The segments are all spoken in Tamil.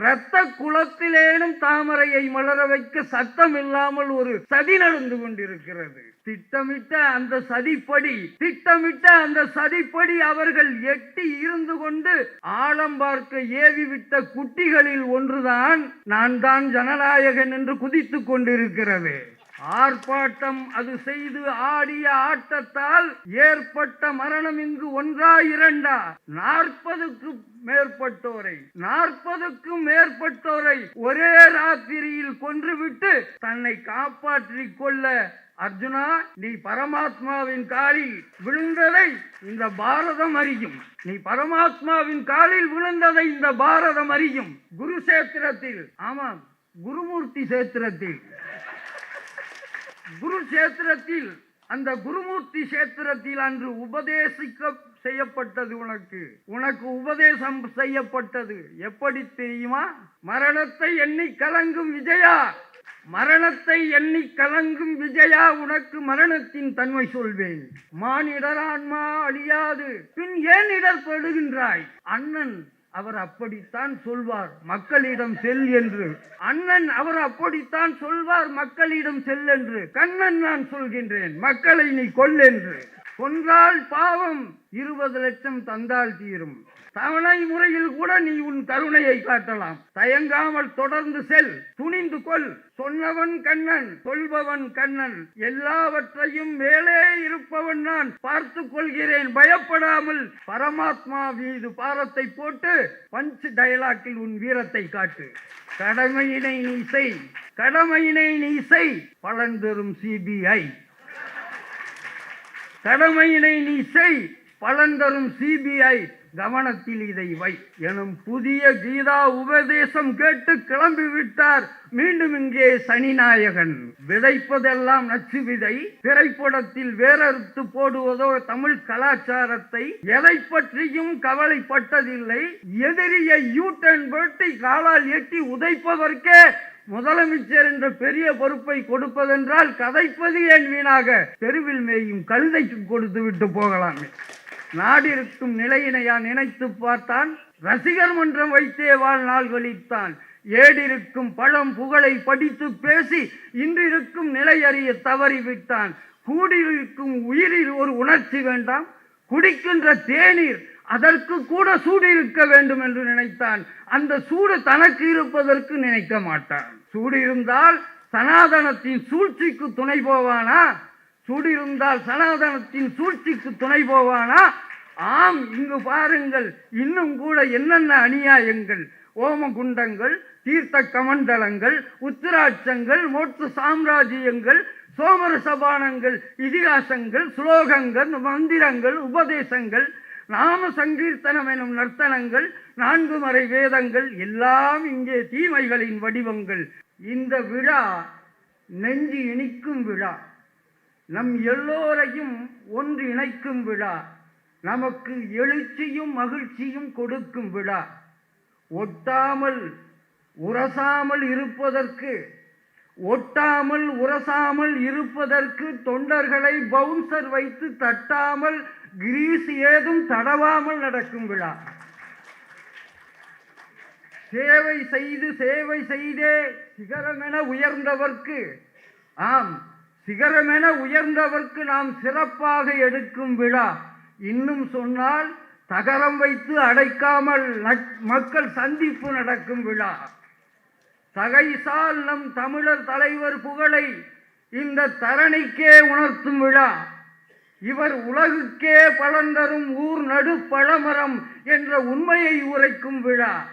இரத்த குளத்திலேனும் தாமரையை மலர வைக்க சத்தம் இல்லாமல் ஒரு சதி நடந்து கொண்டிருக்கிறது. திட்டமிட்ட அந்த சதிப்படி திட்டமிட்ட அந்த சதிப்படி அவர்கள் எட்டி இருந்து கொண்டு ஆழம் பார்க்க ஏவிவிட்ட குட்டிகளில் ஒன்றுதான் நான் தான் ஜனநாயகன் என்று குதித்துக் கொண்டிருக்கிறது. ஆர்ப்பாட்டம் அது செய்து ஆடிய ஆட்டத்தால் ஏற்பட்ட மரணம் இங்கு ஒன்றா இரண்டா? நாற்பதுக்கு மேற்பட்டோரை நாற்பதுக்கும் மேற்பட்டோரை ஒரே ராத்திரியில் கொன்றுவிட்டு தன்னை காப்பாற்றிக் கொள்ள அர்ஜுனா நீ பரமாத்மாவின் காலில் விழுந்ததை இந்த பாரதம் அறியும். நீ பரமாத்மாவின் காலில் விழுந்ததை இந்த பாரதம் அறியும். குருசேத்திரத்தில் ஆமாம் குருமூர்த்தி சேத்திரத்தில். குரு சேத்திரத்தில் அந்த குருமூர்த்தி சேத்திரத்தில் அன்று உபதேசிக்க செய்யப்பட்டது உனக்கு. உனக்கு உபதேசம் செய்யப்பட்டது. எப்படி தெரியுமா? மரணத்தை எண்ணி கலங்கும் விஜயா. மரணத்தை எண்ணி கலங்கும் விஜயா உனக்கு மரணத்தின் தன்மை சொல்வேன். மானிடரான்மா அழியாது. பின் ஏன் இடர்படுகின்றாய்? அண்ணன் அவர் அப்படித்தான் சொல்வார் மக்களிடம் செல் என்று. அண்ணன் அவர் அப்படித்தான் சொல்வார் மக்களிடம் செல் என்று. கண்ணன் நான் சொல்கின்றேன் மக்களை நீ கொல் என்று. கொன்றால் பாவம் இருபது லட்சம் தந்தால் தீரும். தவணை முறையில் கூட நீ உன் கருணையை காட்டலாம். தயங்காமல் தொடர்ந்து செல். துணிந்து கொள். சொன்னவன் கண்ணன் சொல்பவன் கண்ணன். எல்லாவற்றையும் மேலே இருப்பவன் நான். பார்த்து கொள்கிறேன். பயப்படாமல் பரமாத்மா மீது பாரத்தை போட்டு பஞ்ச் டயலாக்கில் உன் வீரத்தை காட்டு. கடமையினை நீ செய். கடமையினை நீ செய். பலன் பெறும் சிபிஐ கடமையினை நீ செய். பலன் தரும் சிபிஐ கவனத்தில் இதை வை எனும் புதிய கீதா உபதேசம் கேட்டு கிளம்பி விட்டார் மீண்டும் இங்கே சனிநாயகன். விதைப்பதெல்லாம் நச்சு விதை. திரைப்படத்தில் வேறறுத்து போடுவதோ தமிழ் கலாச்சாரத்தை. எதை பற்றியும் கவலைப்பட்டதில்லை. எதிரியை யூட்டன் வெட்டி காலால் எட்டி உதைப்பதற்கே முதலமைச்சர் என்ற பெரிய பொறுப்பை கொடுப்பதென்றால் கதைப்பது ஏன் வீணாக? தெருவில் மேயும் கழுதைக்கு கொடுத்து விட்டு போகலாமே. நாடிருக்கும் நிலையினையா நினைத்து பார்த்தான்? ரசிகர் மன்றம் வைத்தே வாழ்நாள் வலித்தான் ஏடிருக்கும் பழம் புகழை படித்து பேசி இன்றிருக்கும் நிலை அறிய தவறிவிட்டான். கூடியிருக்கும் உயிரில் ஒரு உணர்ச்சி வேண்டாம். குடிக்கின்ற தேநீர் அதற்கு கூட சூடு இருக்க வேண்டும் என்று நினைத்தான். அந்த சூடு தனக்கு இருப்பதற்கு நினைக்க மாட்டான். சூடு இருந்தால் சனாதனத்தின் சூழ்ச்சிக்கு துணை போவானா? சூடு சனாதனத்தின் சூழ்ச்சிக்கு துணை போவானா? ஆம் இங்கு பாருங்கள் இன்னும் கூட என்னென்ன அநியாயங்கள்? ஓமகுண்டங்கள் தீர்த்த கமண்டலங்கள் உத்திராட்சங்கள் மோட்ச சாம்ராஜ்யங்கள் சோமர சபானங்கள் இதிகாசங்கள் ஸ்லோகங்கள் மந்திரங்கள் உபதேசங்கள் நாம சங்கீர்த்தனம் எனும் நர்த்தனங்கள் நான்கு மறை வேதங்கள் எல்லாம் இங்கே தீமைகளின் வடிவங்கள். இந்த விழா நெஞ்சு இனிக்கும் விழா. நம் எல்லோரையும் ஒன்று இணைக்கும் விழா. நமக்கு எழுச்சியும் மகிழ்ச்சியும் கொடுக்கும் விழா. ஒட்டாமல் உரசாமல் இருப்பதற்கு ஒட்டாமல் உரசாமல் இருப்பதற்கு தொண்டர்களை பவுன்சர் வைத்து தட்டாமல் கிரீஸ் ஏதும் தடவாமல் நடக்கும் விழா. சேவை செய்து சேவை செய்தே சிகரமென உயர்ந்தவர்க்கு ஆம் சிகரமென உயர்ந்தவர்க்கு நாம் சிறப்பாக எடுக்கும் விழா. இன்னும் சொன்னால் தகரம் வைத்து அடைக்காமல் நக்- மக்கள் சந்திப்பு நடக்கும் விழா. தகைசால் நம் தமிழர் தலைவர் புகழை இந்த தரணிக்கே உணர்த்தும் விழா. இவர் உலகுக்கே பலன் தரும் ஊர் நடு பழமரம் என்ற உண்மையை உரைக்கும் விழா.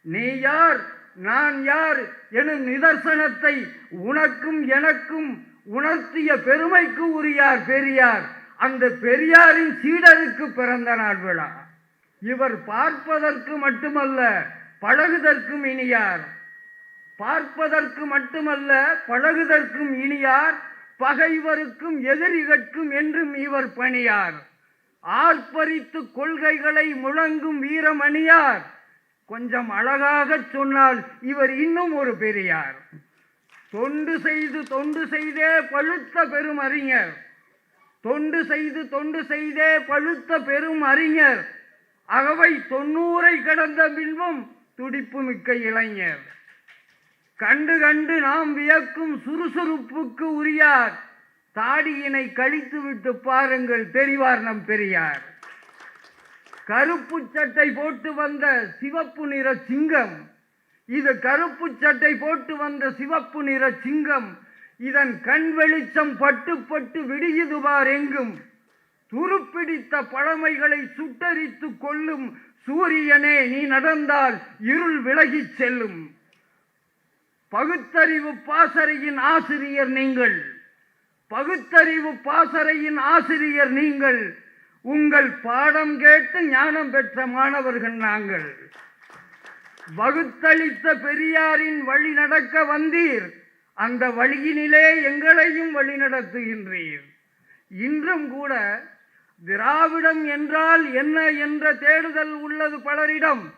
நீ யார் நான் யார் எனும் நிதர்சனத்தை உனக்கும் எனக்கும் உணர்த்திய பெருமைக்கு உரியார் பெரியார். அந்த பெரியாரின் சீடருக்கு பிறந்த நாள் விழா. இவர் பார்ப்பதற்கு மட்டுமல்ல பழகுதற்கும் இனியார். பார்ப்பதற்கு மட்டுமல்ல பழகுதற்கும் இனியார். பகைவருக்கும் எதிரிகட்கும் என்றும் இவர் பணியார். ஆர்ப்பரித்து கொள்கைகளை முழங்கும் வீரமணியார். கொஞ்சம் அழகாகச் சொன்னால் இவர் இன்னும் ஒரு பெரியார். தொண்டு செய்து தொண்டு செய்தே பழுத்த பெரும் அறிஞர். தொண்டு செய்து தொண்டு செய்தே பழுத்த பெரும் அறிஞர். அகவை தொண்ணூரை கடந்த பின்பும் துடிப்பு மிக்க இளைஞர். கண்டு கண்டு நாம் வியக்கும் சுறுசுறுப்புக்கு உரியார். தாடியினை கழித்து விட்டு பாருங்கள் தெரிவார் நம் பெரியார். கருப்பு சட்டை போட்டு வந்த சிவப்பு நிற சிங்கம். இது கருப்பு சட்டை போட்டு வந்த சிவப்பு நிற சிங்கம். இதன் கண் வெளிச்சம் பட்டு பட்டு விடியுதுவார் எங்கும் துருப்பிடித்த பழமைகளை சுட்டரித்து கொள்ளும் சூரியனே நீ நடந்தால் இருள் விலகிச் செல்லும். பகுத்தறிவு பாசறையின் ஆசிரியர் நீங்கள். பகுத்தறிவு பாசறையின் ஆசிரியர் நீங்கள். உங்கள் பாடம் கேட்டு ஞானம் பெற்ற மாணவர்கள் நாங்கள். வகுத்தளித்த பெரியாரின் வழி நடக்க வந்தீர். அந்த வழியினிலே எங்களையும் வழி நடத்துகின்றீர். இன்றும் கூட திராவிடம் என்றால் என்ன என்ற தேடுதல் உள்ளது பலரிடம்.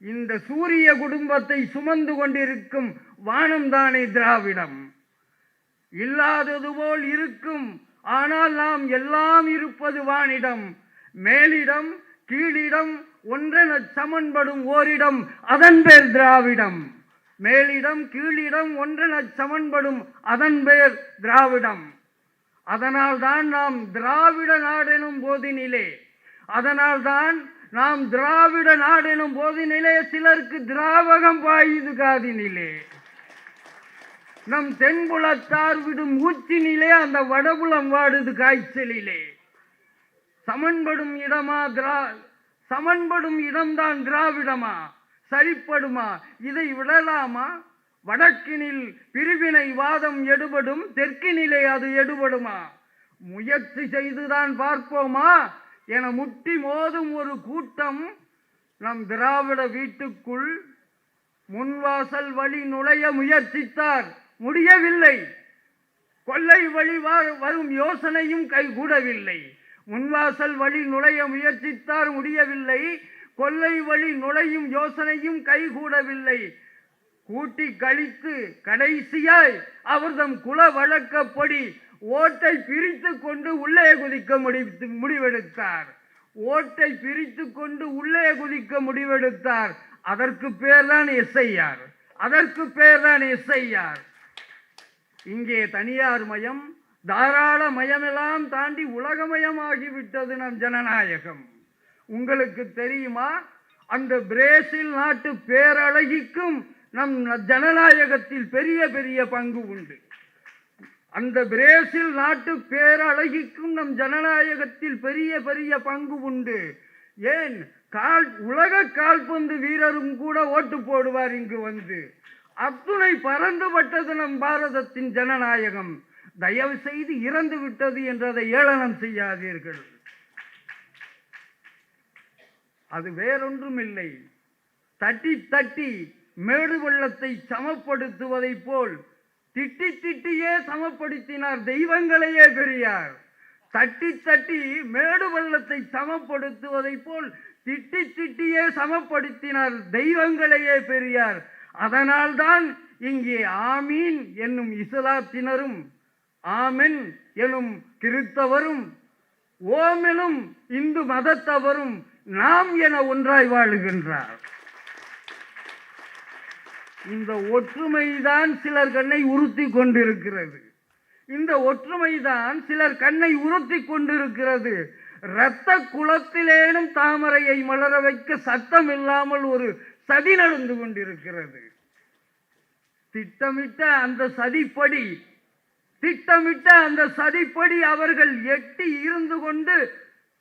இந்த சூரிய குடும்பத்தை சுமந்து கொண்டிருக்கும் வானம்தானே திராவிடம். இல்லாதது போல் இருக்கும் ஆனால் நாம் எல்லாம் இருப்பது வானிடம். மேலிடம் கீழிடம் ஒன்றென சமன்படும் ஓரிடம் அதன் பேர் திராவிடம். மேலிடம் கீழிடம் ஒன்றென சமன்படும் அதன் பேர் திராவிடம். அதனால்தான் நாம் திராவிட நாடெனும் போதினிலே அதனால்தான் நாம் திராவிட நாடெனும் போதினிலே சிலருக்கு திராவகம் பாயுது காதினிலே. நம் தென்புலத்தார் விடும் ஊச்சினிலே அந்த வடபுலம் வாடுது காய்ச்சலிலே. சமன்படும் இடமா திரா சமன்படும் இடம்தான் திராவிடமா? சரிப்படுமா? இதை விடலாமா? வடக்கினில் பிரிவினை வாதம் எடுபடும் தெற்கினிலே அது எடுபடுமா? முயற்சி செய்துதான் பார்ப்போமா? என முட்டி மோதும் ஒரு கூட்டம் நம் திராவிட வீட்டுக்குள் முன்வாசல் வழி நுழைய முயற்சித்தார். முடியவில்லை. கொள்ளை வழி வரும் யோசனையும் கைகூடவில்லை. முன்வாசல் வழி நுழைய முயற்சித்தார் முடியவில்லை. கொள்ளை வழி நுழையும் யோசனையும் கைகூடவில்லை. கூட்டி கழித்து கடைசியாய் அவர்தம் குல வழக்கப்படி ஓட்டை பிரித்து கொண்டு உள்ளே குதிக்க முடிவு முடிவெடுத்தார். ஓட்டை பிரித்து கொண்டு உள்ளே குதிக்க முடிவெடுத்தார். அதற்கு பேர்தான் எஸ்ஐஆர். அதற்கு பேர்தான் எஸ்ஐஆர். இங்கே தனியார் மயம் தாராள மயமெல்லாம் தாண்டி உலகமயமாகிவிட்டது நம் ஜனநாயகம். உங்களுக்கு தெரியுமா? அந்த பிரேசில் நாட்டு பேரழகிக்கும் நம் ஜனநாயகத்தில் பெரிய பெரிய பங்கு உண்டு. அந்த பிரேசில் நாட்டு பேரழகிக்கும் நம் ஜனநாயகத்தில் பெரிய பெரிய பங்கு உண்டு. ஏன்? கால் உலக கால்பந்து வீரரும் கூட ஓட்டு போடுவார் இங்கு வந்து. அத்துணை பறந்துபட்டது நம் பாரதத்தின் ஜனநாயகம். தயவு செய்து இறந்து விட்டது என்றதை ஏளனம் செய்யாதீர்கள். அது வேறொன்றும் இல்லை தட்டி தட்டி மேடு வெள்ளத்தை சமப்படுத்துவதைப் போல் திட்டி திட்டியே சமப்படுத்தினார் தெய்வங்களையே பெரியார். தட்டி தட்டி மேடு வெள்ளத்தை சமப்படுத்துவதைப் போல் திட்டி திட்டியே சமப்படுத்தினார் தெய்வங்களையே பெரியார். அதனால்தான் இங்கே ஆமீன் என்னும் இஸ்லாத்தினரும் ஆமென் எனும் கிறித்தவரும் ஓமெனும் இந்து மதத்தவரும் நாம் என ஒன்றாய் வாழுகின்றார். இந்த ஒற்றுமைதான் சிலர் கண்ணை உறுத்தி கொண்டிருக்கிறது. இந்த ஒற்றுமைதான் சிலர் கண்ணை உறுத்தி கொண்டிருக்கிறது. இரத்த குளத்திலேனும் தாமரையை மலர வைக்க சத்தம் இல்லாமல் ஒரு சதி நடந்து கொண்டிருக்கிறது. திட்டமிட்ட அந்த சதிப்படி திட்டமிட்ட அந்த சதிப்படி அவர்கள் எட்டி இருந்து கொண்டு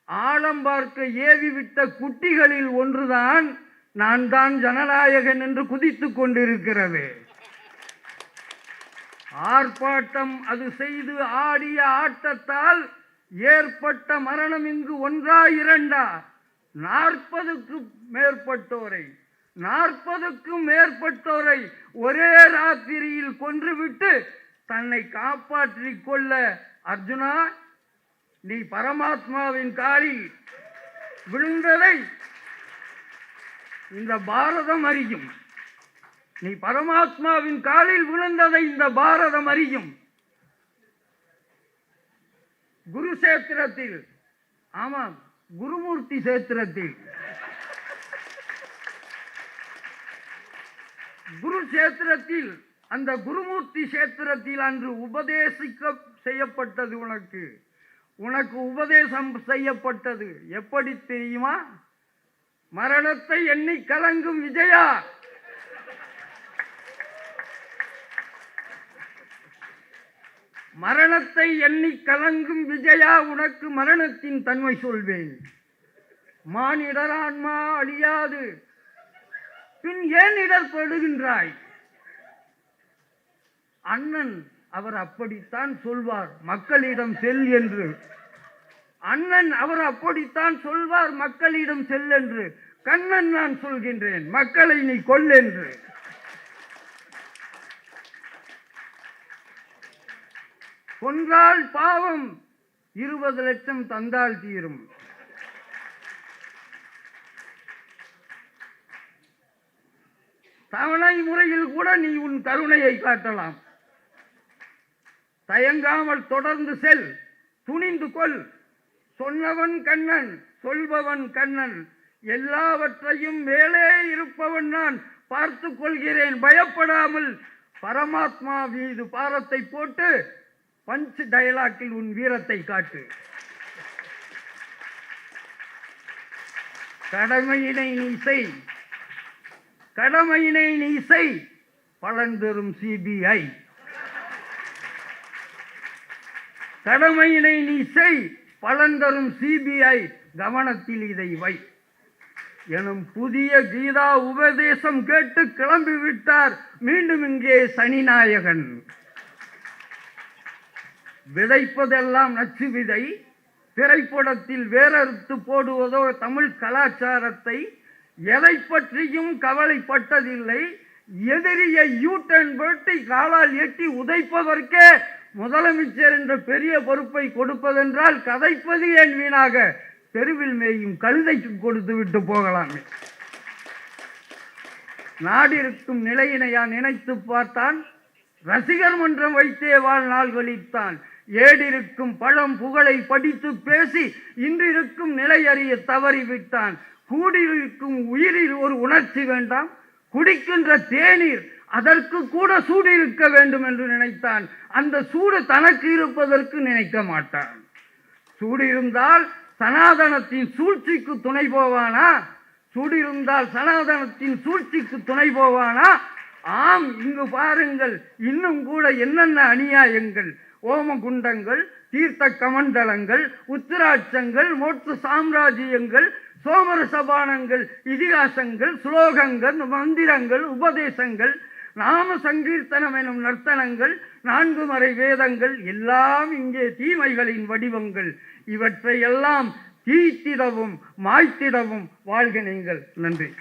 ஆழம் பார்க்க ஏவிவிட்ட குட்டிகளில் ஒன்றுதான் நான் தான் ஜனநாயகன் என்று குதித்து கொண்டிருக்கிறது ஆர்ப்பாட்டம் அது செய்து ஆடிய ஆட்டத்தால் ஏற்பட்ட மரணம் இங்கு ஒன்றா இரண்டா? நாற்பதுக்கு மேற்பட்டோரை நாற்பதுக்கும் மேற்பட்டோரை ஒரே ராத்திரியில் கொன்றுவிட்டு தன்னை காப்பாற்றிக் கொள்ள அர்ஜுனா நீ பரமாத்மாவின் காலில் விழுந்ததை இந்த பாரதம் அறியும். நீ பரமாத்மாவின் காலில் விழுந்ததை இந்த பாரதம் அறியும். குருசேத்திரத்தில் ஆமாம் குருமூர்த்தி சேத்திரத்தில். குரு சேத்திரத்தில் அந்த குருமூர்த்தி சேத்திரத்தில் அன்று உபதேசிக்க செய்யப்பட்டது உனக்கு. உனக்கு உபதேசம் செய்யப்பட்டது. எப்படி தெரியுமா? மரணத்தை எண்ணி கலங்கும் விஜயா. மரணத்தை எண்ணி கலங்கும் விஜயா உனக்கு மரணத்தின் தன்மை சொல்வேன். மானிடரான்மா அழியாது. பின் ஏன் இடர்படுகின்றாய்? அண்ணன் அவர் அப்படித்தான் சொல்வார் மக்களிடம் செல் என்று. அண்ணன் அவர் அப்படித்தான் சொல்வார் மக்களிடம் செல் என்று. கண்ணன் நான் சொல்கின்றேன் மக்களை நீ கொல் என்று. கொன்றால் பாவம் இருபது லட்சம் தந்தால் தீரும். தவணை முறையில் கூட நீ உன் கருணையை காட்டலாம். தயங்காமல் தொடர்ந்து செல். துணிந்து கொள். சொன்னவன் கண்ணன் சொல்பவன் கண்ணன். எல்லாவற்றையும் மேலே இருப்பவன் நான். பார்த்து கொள்கிறேன் பயப்படாமல். பரமாத்மா மீது பாரத்தை போட்டு பஞ்ச் டயலாக்கில் உன் வீரத்தை காட்டு. கடமையினை நீ செய். கடமையினை நீ செய். பலன் பெறும் சிபிஐ கடமையினை நீ செய். பலன் தரும் சிபிஐ கவனத்தில் இதை வை. எனும் புதிய கீதா உபதேசம் கேட்டு கிளம்பி விட்டார் மீண்டும் இங்கே சனிநாயகன். விதைப்பதெல்லாம் நச்சு விதை. திரைப்படத்தில் வேறறுத்து போடுவதோ தமிழ் கலாச்சாரத்தை. எதை பற்றியும் கவலைப்பட்டதில்லை. எதிரியை யூட்டன் வெட்டி காலால் எட்டி உதைப்பதற்கே முதலமைச்சர் என்ற பெரிய பொறுப்பை கொடுப்பதென்றால் கதைப்பது ஏன் வீணாக? தெருவில் மேயும் கழுதைக்கு கொடுத்து விட்டு போகலாமே. நாடிருக்கும் நிலையினையா நினைத்து பார்த்தான்? ரசிகர் மன்றம் வைத்தே வாழ்நாள் கழித்தான். ஏடிருக்கும் பழம் புகழை படித்து பேசி இன்றிருக்கும் நிலை அறிய தவறிவிட்டான். கூடியிருக்கும் உயிரில் ஒரு உணர்ச்சி வேண்டாம். குடிக்கின்ற தேநீர் அதற்கு கூட சூடு இருக்க வேண்டும் என்று நினைத்தான். அந்த சூடு தனக்கு இருப்பதற்கு நினைக்க மாட்டான். சூடு இருந்தால் சனாதனத்தின் சூழ்ச்சிக்கு துணை போவானா? சூடு இருந்தால் சனாதனத்தின் சூழ்ச்சிக்கு துணை போவானா? ஆம் இங்கு பாருங்கள் இன்னும் கூட என்னென்ன அநியாயங்கள்? ஓமகுண்டங்கள் தீர்த்த கமண்டலங்கள் உத்திராட்சங்கள் மோட்ச சாம்ராஜ்யங்கள் சோமரசபானங்கள் இதிகாசங்கள் ஸ்லோகங்கள் மந்திரங்கள் உபதேசங்கள் நாம சங்கீர்த்தனம் எனும் நர்த்தனங்கள் நான்கு மறை வேதங்கள் எல்லாம் இங்கே தீமைகளின் வடிவங்கள். இவற்றை எல்லாம் தீத்திடவும் மாய்த்திடவும் வாழ்க நீங்கள். நன்றி.